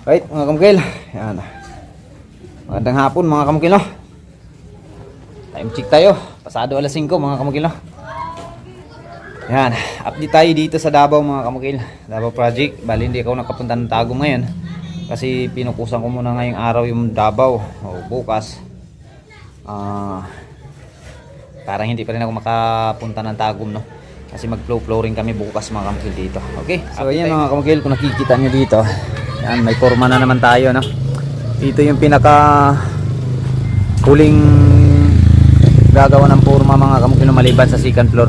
Right, mga kamukil. Yan. Magandang hapon mga kamukil, no? Time check tayo. Pasado alas 5 mga kamukil, no? Yan. Update tayo dito sa Davao mga kamukil. Davao Project. Bali hindi ako nakapunta ng Tagum ngayon. Kasi pinukusan ko muna ngayong araw yung Davao. O bukas. Ah... parang hindi pa rin ako makapunta ng Tagum, no? Kasi mag-flow-flow rin kami bukas mga kamukil dito. Okay? So, yan mga kamukil. Kung nakikita nyo dito. Yan, may forma na naman tayo, no? Ito yung pinaka huling gagawa ng forma mga kamukil na maliban sa second floor.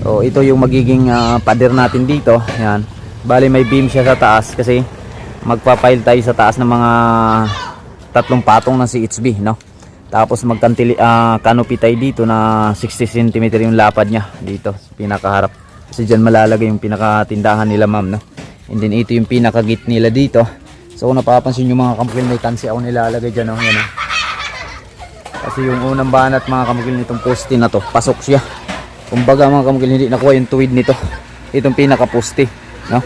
So, ito yung magiging ah, pader natin dito. Yan. Bali may beam siya sa taas kasi magpa-pile tayo sa taas ng mga tatlong patong ng CHB, no? Tapos magkantili ah, canopy tayo dito na 60 cm yung lapad niya dito, pinakaharap. Kasi diyan malalagay yung pinakatindahan nila, ma'am, no? And then ito yung pinaka-gate nila dito. So kung napapansin yung mga kamukil may tansi ako nilalagay diyan, no? Yan, oh. Kasi yung unang banat mga kamukil nitong poste na to, pasok siya. Kumbaga mga kamukil hindi nakuha yung tuwid nito. Itong pinaka-poste, no?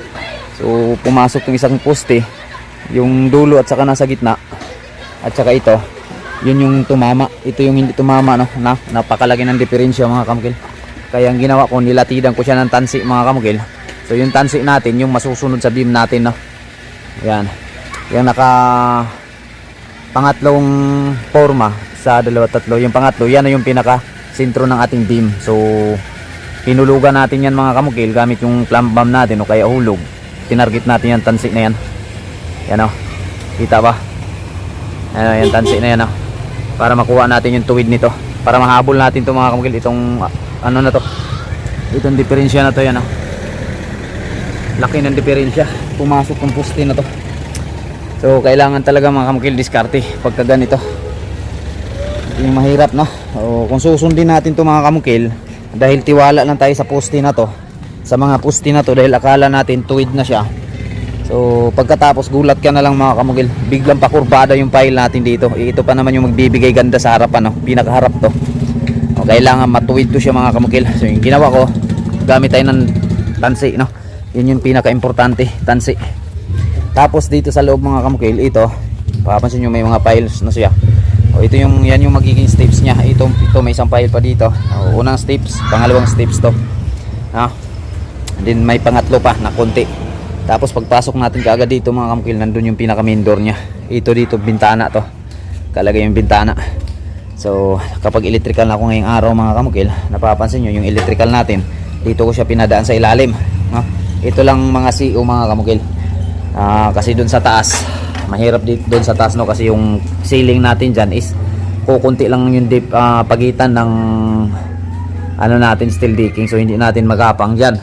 So pumasok yung isang poste, yung dulo at saka nasa gitna. At saka ito, yun yung tumama. Ito yung hindi tumama, no? Na, napakalaki ng diferensya mga kamukil. Kaya ang ginawa ko, nilatidan ko siya ng tansi mga kamukil. So yung tansi natin, yung masusunod sa beam natin, no? Yan. Yung naka pangatlong forma sa dalawa tatlo. Yung pangatlo, yan na yung pinaka sentro ng ating beam. So pinulugan natin yan mga kamukil gamit yung clamp bomb natin o kaya hulog. Tinarget natin yan tansi na yan. Yan o. Kita ba? Ano, yan tansi na yan o. Para makuha natin yung tuwid nito. Para mahabol natin to mga kamukil. Itong ah, ano na to. Itong diferensya na to yan o. Laki ng diferensya. Pumasok yung poste na to. So kailangan talaga mga kamukil diskarte pagka ganito. Yung mahirap no. O, kung susundin natin to mga kamukil dahil tiwala lang tayo sa poste na to. Sa mga poste na to dahil akala natin tuwid na siya. So pagkatapos gulat ka na lang mga kamukil. Biglang pakurbada yung file natin dito. Eh, Ito pa naman yung magbibigay ganda sa harapan no. Pinakaharap to. O, kailangan matuwid to siya mga kamukil. So yung ginawa ko gamit tayo ng tansi no. Yun yung pinaka-importante, tansi. Tapos dito sa loob mga kamukil, ito, papansin nyo may mga piles na siya. O ito yung yan yung magiging steps niya. Ito ito may isang pile pa dito. O, unang steps, pangalawang steps to. Ha? And then may pangatlo pa na konti. Tapos pagpasok natin kaagad dito mga kamukil, nandun yung pinaka main door niya. Ito dito bintana to. Kalagay yung bintana. So, kapag electrical na ako ngayong araw mga kamukil, napapansin nyo yung electrical natin. Dito ko siya pinadaan sa ilalim. No? Ito lang mga CO mga kamukil. Ah, kasi doon sa taas, mahirap dito doon sa taas no kasi yung ceiling natin diyan is kukunti lang yung dip, ah, pagitan ng ano natin steel decking so hindi natin magapang diyan.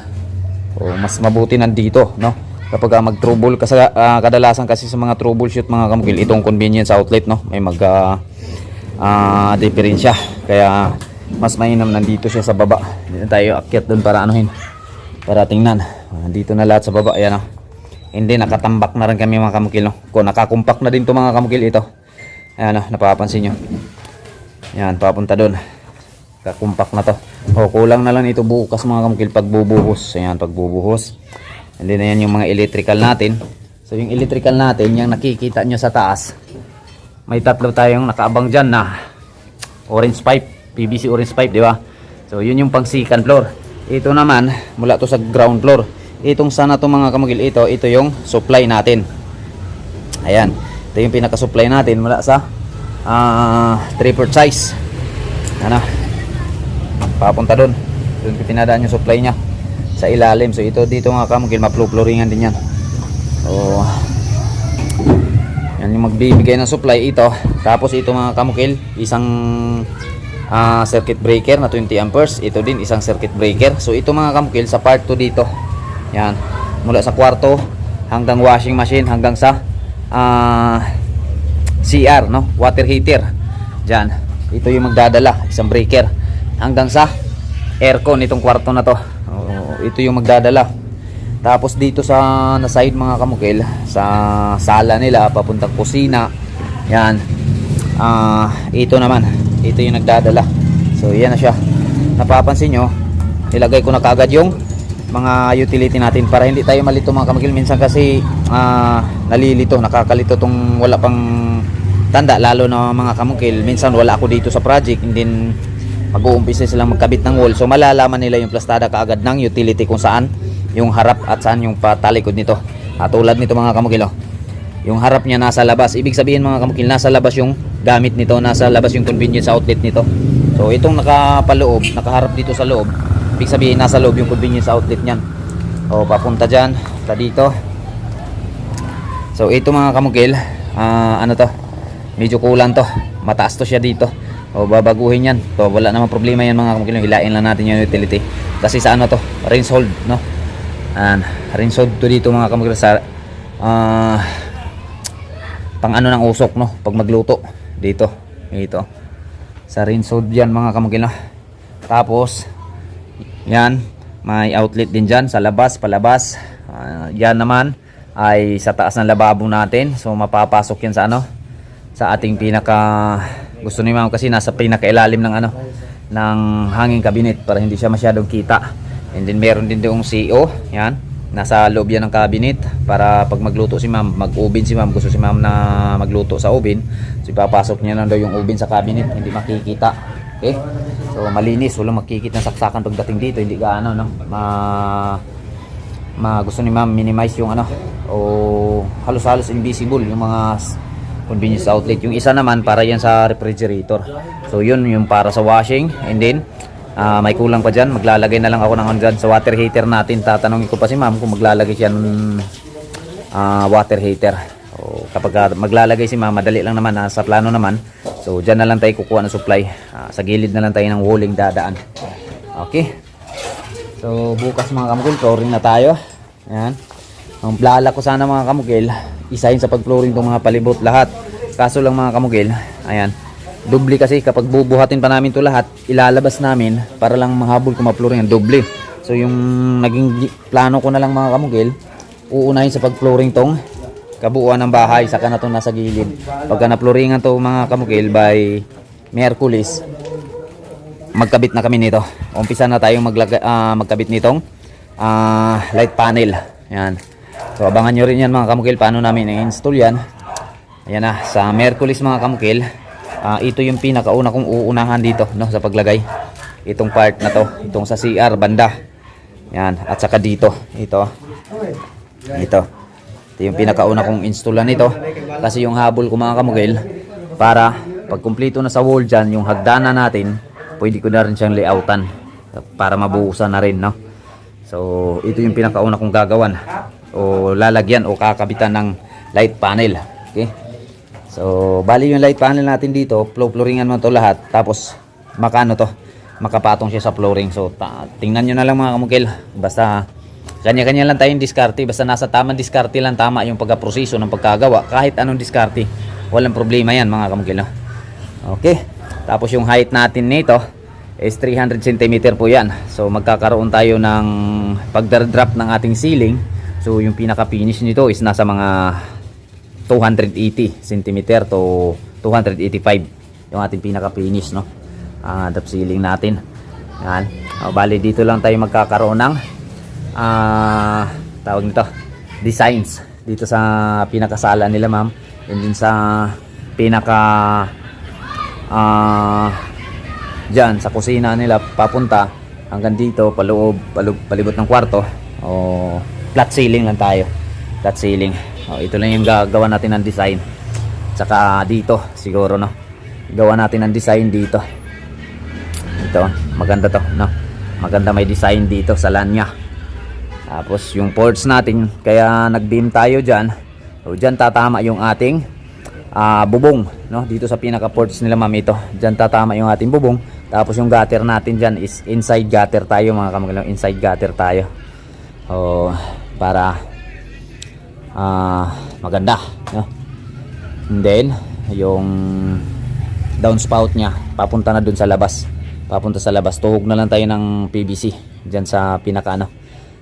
O mas mabuti nandito, no? Kapag uh, mag-trouble kasi ah, kadalasan kasi sa mga troubleshoot mga kamukil itong convenience outlet no, may mag ah, ah, diferensya. Kaya mas mainam nandito siya sa baba. Na tayo akyat doon para anuhin. Para tingnan. Nandito na lahat sa baba. Ayan o. Hindi, nakatambak na rin kami mga kamukil. No? Kung nakakumpak na din to mga kamukil ito. Ayan o, napapansin nyo. Ayan, papunta doon. Kakumpak na to. O, kulang na lang ito bukas mga kamukil pagbubuhos. Ayan, pagbubuhos. And then, yung mga electrical natin. So, yung electrical natin, yung nakikita nyo sa taas. May tatlo tayong nakaabang dyan na orange pipe. PVC orange pipe, di ba? So, yun yung pang second floor. Ito naman, mula to sa ground floor. Itong sana to mga kamagil, ito, ito yung supply natin. Ayan. Ito yung pinaka-supply natin mula sa ah 3 size. Ano? Papunta. Doon ko pinadaan yung supply niya sa ilalim. So, ito dito mga kamagil, ma-flooringan din yan. So, yan yung magbibigay ng supply ito. Tapos ito mga kamukil, isang ah, circuit breaker na 20 amperes. Ito din isang circuit breaker. So ito mga kamukil sa part 2 dito. Yan. Mula sa kwarto hanggang washing machine hanggang sa ah, CR no, water heater. Diyan. Ito yung magdadala, isang breaker hanggang sa aircon itong kwarto na to. Oo, ito yung magdadala. Tapos dito sa na side mga kamukil, sa sala nila papuntang kusina. Yan. Ah, ito naman. Ito yung nagdadala. So yan na siya. Napapansin nyo, nilagay ko na kagad yung mga utility natin para hindi tayo malito mga kamukil minsan kasi ah, nalilito nakakalito tong wala pang tanda lalo na mga kamukil minsan wala ako dito sa project and then mag-uumpisa silang magkabit ng wall so malalaman nila yung plastada kaagad ng utility kung saan yung harap at saan yung patalikod nito at tulad nito mga kamukil oh. Yung harap niya nasa labas. Ibig sabihin mga kamukil nasa labas yung gamit nito nasa labas yung convenience outlet nito. So itong nakapaloob nakaharap dito sa loob ibig sabihin nasa loob yung convenience outlet niyan. O papunta dyan pa dito. So ito mga kamukil ah, ano to? Medyo kulang to. Mataas to siya dito. O babaguhin yan. So wala namang problema yan mga kamukil. Hilain lang natin yung utility. Kasi sa ano to? Rinse hold no? And rinse hold to dito mga kamukil sa ah, pang ano ng usok no? Pag magluto. Dito. Ito sa rinse hold yan mga kamukil no? Tapos yan. May outlet din dyan sa labas palabas. Ah, yan naman ay sa taas ng lababo natin. So mapapasok yan sa ano? Sa ating pinaka gusto ni ma'am kasi nasa pinakailalim ng ano? Ng hanging cabinet para hindi siya masyadong kita. And then meron din doong CO yan nasa loob yan ng cabinet para pag magluto si ma'am mag-ubin si ma'am. Gusto si ma'am na magluto sa ubin so ipapasok niya lang daw yung ubin sa cabinet. Hindi makikita. Okay? So malinis. Walang makikita ng saksakan pagdating dito. Hindi gaano no? Ma ma gusto ni ma'am minimize yung ano o halos-halos invisible yung mga convenience outlet. Yung isa naman para yan sa refrigerator. So yun yung para sa washing. And then ah, may kulang pa dyan maglalagay na lang ako ng ano dyan sa water heater natin tatanungin ko pa si ma'am kung maglalagay siya ng ah, water heater o kapag ah, maglalagay si ma'am madali lang naman nasa plano naman so dyan na lang tayo kukuha ng supply Ah, sa gilid na lang tayo ng walling dadaan okay So bukas mga kamukil, flooring na tayo. Ayan. Ang plala ko sana mga kamukil, isahin sa pag-flooring tong mga palibot lahat. Kaso lang mga kamukil, ayan. Dubli kasi kapag bubuhatin pa namin to lahat, ilalabas namin para lang mahabol kung ma-flooring ang dubli. So yung naging gi- plano ko na lang mga kamukil, uunahin sa pag-flooring tong kabuuan ng bahay saka na to nasa gilid. Pagka na-flooringan to mga kamukil by Merkulis, magkabit na kami nito. Umpisa na tayong maglaga, ah, magkabit nitong ah, light panel. Yan. So abangan nyo rin yan mga kamukil paano namin i-install yan. Ayan na, sa Merkulis mga kamukil, ah, ito yung pinakauna kong uunahan dito no, sa paglagay. Itong part na to, itong sa CR banda. Yan, at saka dito, ito. Ito. Ito yung pinakauna kong installan nito. Kasi yung habol ko mga kamukil, para pag kumpleto na sa wall dyan, yung hagdanan natin, pwede ko na rin siyang layoutan para mabuhusan na rin, no? So, ito yung pinakauna kong gagawan o lalagyan o kakabitan ng light panel. Okay? So, bali yung light panel natin dito, flow flooringan mo to lahat. Tapos, makano to? Makapatong siya sa flooring. So, tingnan nyo na lang mga kamukil. Basta, kanya-kanya lang tayong diskarte. Basta nasa tamang diskarte lang tama yung pagkaproseso ng pagkagawa. Kahit anong diskarte, walang problema yan mga kamukil. No? Okay. Tapos yung height natin nito is 300 cm po yan. So magkakaroon tayo ng pagdar-drop ng ating ceiling. So yung pinaka-finish nito is nasa mga 280 cm to 285 yung ating pinaka-finish no. Ah, drop ceiling natin. Yan. O, bali dito lang tayo magkakaroon ng ah tawag nito designs dito sa pinakasala nila ma'am and din sa pinaka ah dyan sa kusina nila papunta hanggang dito paloob paloob palibot ng kwarto o flat ceiling lang tayo flat ceiling. O, ito lang yung gagawa natin ng design. Tsaka dito siguro no? Gawa natin ng design dito. Ito maganda to no? Maganda may design dito sa lanya. Tapos yung ports natin kaya nag-beam tayo dyan. So dyan tatama yung ating ah, bubong no? Dito sa pinaka ports nila ma'am ito. Diyan tatama yung ating bubong. Tapos yung gutter natin diyan is inside gutter tayo mga kamagalang inside gutter tayo. Oh para ah, maganda no? And then yung downspout niya papunta na dun sa labas. Papunta sa labas. Tuhog na lang tayo ng PVC diyan sa pinaka ano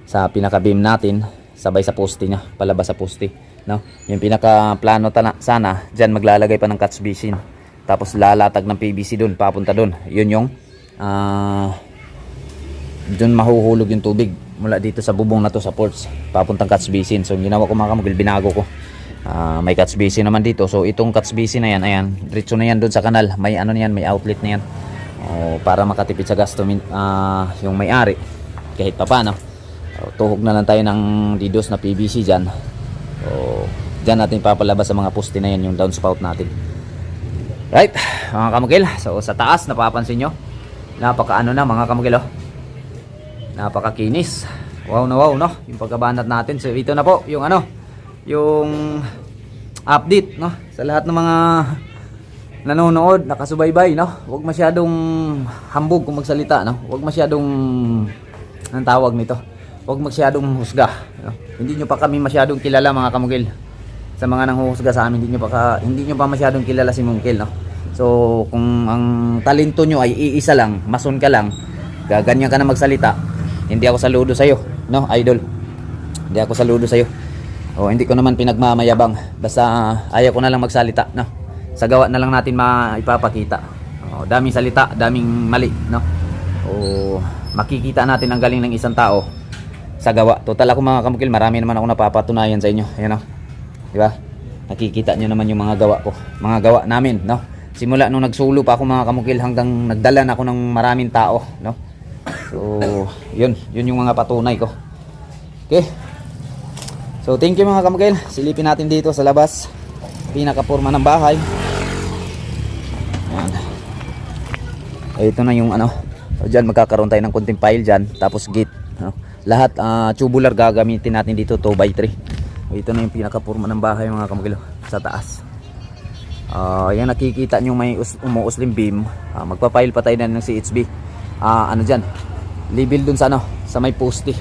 sa pinaka beam natin. Sabay sa poste niya palabas sa poste no? Yung pinaka plano sana diyan maglalagay pa ng catch basin. Tapos lalatag ng PVC doon papunta doon yun yung ah Doon mahuhulog yung tubig mula dito sa bubong na to sa ports papuntang catch basin. So ginawa ko mga kamugil, binago ko. Ah, may catch basin naman dito. So itong catch basin na yan, ayan, diretso na yan doon sa kanal. May ano na yan, may outlet na yan. Oh, para makatipid sa gasto ah, yung may-ari kahit pa paano. Oh, tuhog na lang tayo ng didos na PVC dyan. So, dyan natin papalabas sa mga poste na yan yung downspout natin. Right, mga kamugil. So sa taas, napapansin nyo. Napaka ano na mga kamugil oh. Napakakinis. Wow na wow no. Yung pagkabanat natin. So ito na po yung ano. Yung update no. Sa lahat ng mga nanonood, nakasubaybay no. Huwag masyadong hambog kung magsalita no. Huwag masyadong anong tawag nito. Huwag masyadong husga no? Hindi nyo pa kami masyadong kilala mga kamugil. Sa mga nanghuhusga sa amin, hindi nyo pa ka, hindi nyo pa masyadong kilala si Mungkil no. So kung ang talento nyo ay iisa lang, mason ka lang, gaganyan ka na magsalita, hindi ako saludo sa iyo, no, idol. Hindi ako saludo sa iyo. O hindi ko naman pinagmamayabang. Basta ah, ayaw ko na lang magsalita, no. Sa gawa na lang natin maipapakita. O, daming salita, daming mali, no. O makikita natin ang galing ng isang tao sa gawa. Total ako mga kamukil, marami naman ako napapatunayan sa inyo. Ayan o. Di ba? Nakikita nyo naman yung mga gawa ko. Mga gawa namin, no? Simula nung nagsulo pa ako mga kamukil hanggang nagdala na ako ng maraming tao, no? So, yun. Yun yung mga patunay ko. Okay. So, thank you mga kamukil. Silipin natin dito sa labas. Pinakapurma ng bahay. Ayan. Ito na yung ano. So, dyan magkakaroon tayo ng kunting pile dyan. Tapos gate. No? Lahat ah, tubular gagamitin natin dito 2x3. Ito na yung pinakapurma ng bahay mga kamukil. Sa taas. Ah, yan nakikita nyo may us- umuuslim beam. Ah, magpa-file pa tayo na ng CHB. Ah, ano dyan? Level dun sa ano? Sa may poste.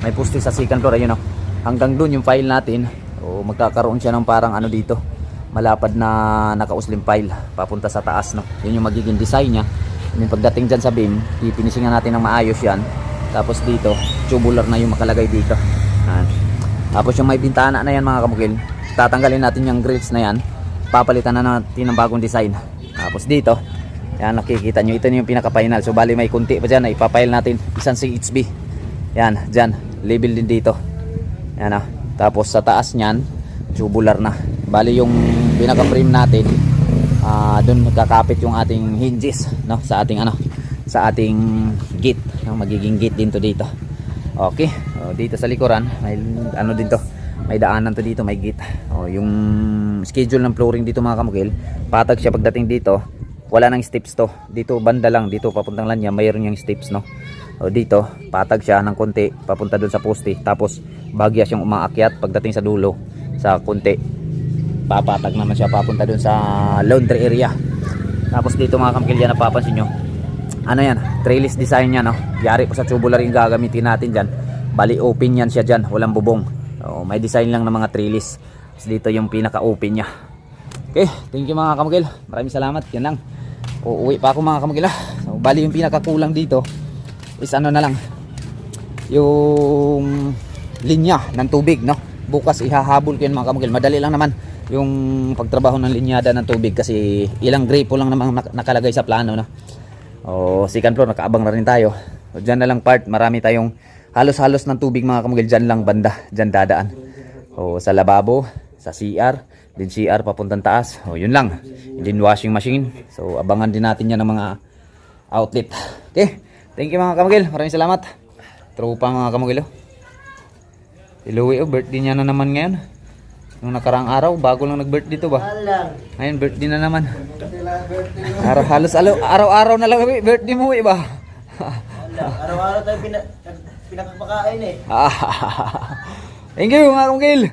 May poste sa second floor. Ayun o. Hanggang dun yung file natin. O magkakaroon siya ng parang ano dito. Malapad na nakauslim file. Papunta sa taas. No? Yun yung magiging design niya. And pagdating dyan sa beam, pipinisingan natin ng maayos yan. Tapos dito, tubular na yung makalagay dito. Yan. Tapos yung may bintana na yan mga kamukil, tatanggalin natin yung grills na yan. Papalitan na natin ng bagong design. Tapos dito, yan nakikita nyo, ito yung pinaka-final. So bali may kunti pa dyan na ipapile natin isang CHB. Yan, dyan, label din dito. Yan ah. Tapos sa taas niyan, tubular na. Bali yung pinaka-frame natin, ah doon magkakapit yung ating hinges, no? Sa ating ano, sa ating gate, yung magiging gate din to dito. Okay, o, dito sa likuran, may ano din to, may daanan to dito, may gate. O, yung schedule ng flooring dito mga kamukil, patag siya pagdating dito, wala nang steps to. Dito banda lang, dito papuntang lanya, mayroon yung steps no. O dito, patag siya ng konti, papunta doon sa poste, tapos bagya siyang umaakyat pagdating sa dulo, sa konti. Papatag naman siya papunta doon sa laundry area. Tapos dito mga kamukil, yan napapansin nyo, ano yan, trellis design yan, no? Yari po sa tubular yung gagamitin natin dyan. Bali, open yan siya dyan, walang bubong. So, may design lang ng mga trellis. Dito yung pinaka-open niya. Okay, thank you mga kamukil. Maraming salamat, yan lang. Uuwi pa ako mga kamukil. ah. So, bali yung pinakakulang dito is ano na lang, yung linya ng tubig, no? Bukas ihahabol ko yun mga kamukil. Madali lang naman yung pagtrabaho ng linyada ng tubig kasi ilang gripo lang naman nak- nakalagay sa plano, no? O second floor, nakaabang na rin tayo. O, dyan na lang part, marami tayong halos-halos ng tubig mga kamugil. Dyan lang banda, dyan dadaan. O sa lababo, sa CR, din CR papuntang taas. O yun lang. Din washing machine. So abangan din natin yan ng mga outlet. Okay, thank you mga kamugil. Maraming salamat. Tropa mga kamugil. oh. Si Louie, oh, birthday niya na naman ngayon. Nung nakaraang araw, bago lang nag-birthday to ba? Ngayon, birthday na naman. Araw, halos alo, araw-araw na lang kami, birthday mo iba. Araw-araw tayo pina pinakapakain eh. Thank you mga kamukil.